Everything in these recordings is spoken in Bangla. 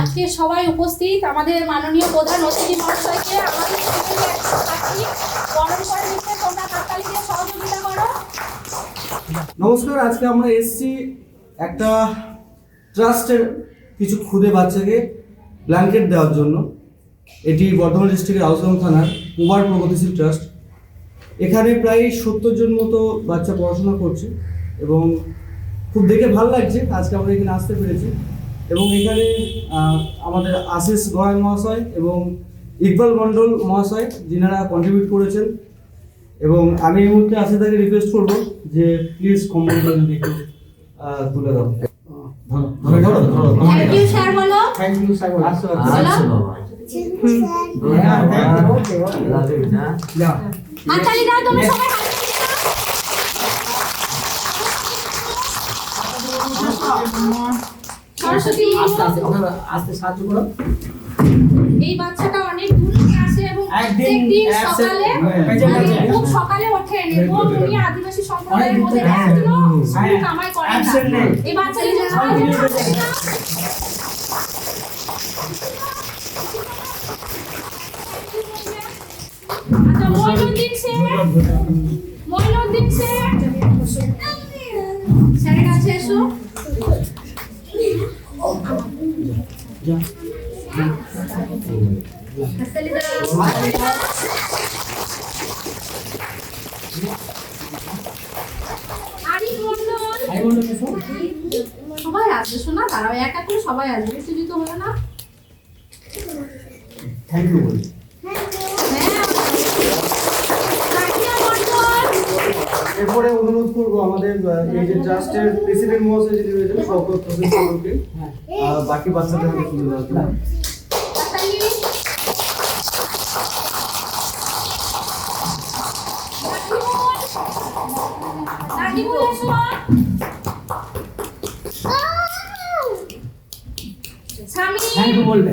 আজকে সবাই উপস্থিত, আমাদের মাননীয় প্রধান অতিথি মহাশয়কে, আমাদের নমস্কার, আজকে আমরা এসছি একটা ট্রাস্টের কিছু খুদে বাচ্চাকে ব্ল্যাঙ্কেট দেওয়ার জন্য। এটি বর্ধমান ডিস্ট্রিক্টের আউসগ্রাম থানার কুমার প্রগতিশীল ট্রাস্ট। এখানে প্রায় সত্তর জন মতো বাচ্চা পড়াশোনা করছে এবং খুব দেখে ভালো লাগছে, আজকে আমরা এখানে আসতে পেরেছি। এবং এখানে আমাদের আশিস গড়াই মহাশয় এবং ইকবাল মণ্ডল মহাশয় যিনারা কন্ট্রিবিউট করেছেন। এবং আমি এই মুহূর্তে আশিদাকে রিকোয়েস্ট করব যে প্লিজ কম্পিউটার যদি একটু তুলে দাও। থ্যাংক ইউ স্যার বলো। থ্যাংক ইউ স্যার আসো হাততালি দাও তোমরা সবাই হাততালি দাও সরস্বতী আস্তে সাহায্য করো এই বাচ্চাটা অনেক দূর থেকে আসে এবং প্রত্যেকদিন সকালে হ্যাঁ, মানে হ্যাঁ, খুব হ্যাঁ। সকালে ওঠেন এবং উনি আদিবাসী সম্প্রদায়ের মধ্যে থেকে- এখনও হ্যাঁ, হ্যাঁ। কামাই করেন না এই করে যান। দাও। আচ্ছা মইনুদ্দিন শেখ মইনুদ্দিন শেখ সবাই আসবে শোনা তারাও এক এক করে সবাই আসবে বেশি তো হলো না। থ্যাংক ইউ এরপরে অনুরোধ করব আমাদের এই যে ট্রাস্টের প্রেসিডেন্ট মহাশয় যিনি রয়েছেন শওকত হোসেন সালুকে আহ, বাকি বাচ্চাদেরকে তুলে দেওয়ার জন্য বলবে?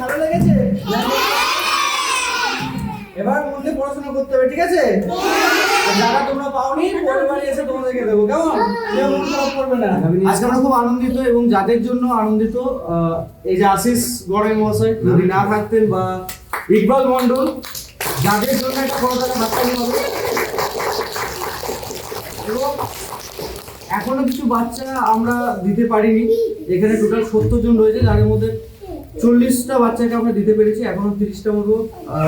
ভালো লেগেছে? এবার মন পড়াশোনা করতে হবে, ঠিক আছে? যারা তোমরা পাওনি এসে তোমাদেরকে দেবো, কেমন? মন আজকে আমরা খুব আনন্দিত এবং যাদের জন্য আনন্দিত এই যে আশিস গড়াই মহাশয়, যদি না থাকতেন বা ইকবাল মন্ডল যাদের জন্য হবে। এখনও কিছু বাচ্চা আমরা দিতে পারিনি, এখানে টোটাল সত্তর জন রয়েছে, যাদের মধ্যে চল্লিশটা বাচ্চাকে আমরা দিতে পেরেছি এখনও তিরিশটা মতো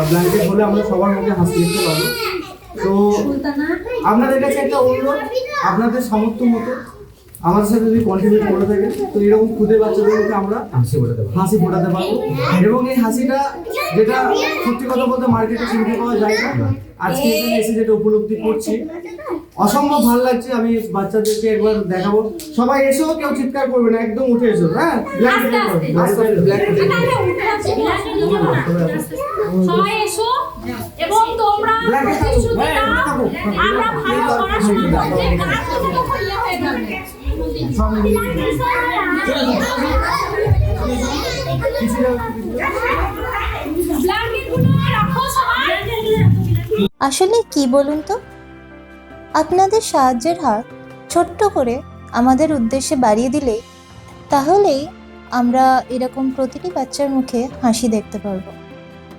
ব্ল্যাঙ্কেট হলে আমরা সবার মধ্যে হাসি দিতে পারব। তো আপনাদের কাছে একটা অনুরোধ আপনাদের সামর্থ্য মতো আমাদের সাথে যদি কন্ট্রিবিউট করে থাকেন তো এরকম খুদে বাচ্চাদেরকে আমরা হাসি ফোটাতে পারব। হাসি ফোটাতে পারব। এবং এই হাসিটা যেটা সত্যি কথা বলতে মার্কেটে চিনতে পাওয়া যায় না। আজকে এখানে এসে যেটা উপলব্ধি করছি অসম্ভব ভালো লাগছে আমি বাচ্চাদেরকে একবার দেখাবো। সবাই এসো কেউ চিৎকার করবে না একদম উঠে এসো হ্যাঁ। সবাই এসো এবং তোমরা হ্যাঁ। আমরা ভালো পড়াশোনা করতে রাখো সবাই। আসলে কি বলুন তো? আপনাদের সাহায্যের হাত ছোট্ট করে আমাদের উদ্দেশ্যে বাড়িয়ে দিলে, তাহলেই আমরা এরকম প্রতিটি বাচ্চার মুখে হাসি দেখতে পারব।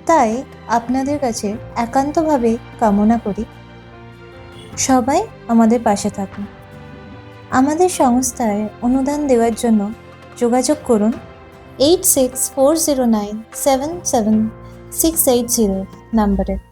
তাই আপনাদের কাছে একান্তভাবে কামনা করি। সবাই আমাদের পাশে থাকুন। আমাদের সংস্থায় অনুদান দেওয়ার জন্য যোগাযোগ করুন eight six four zero nine seven seven six eight zero নাম্বারে।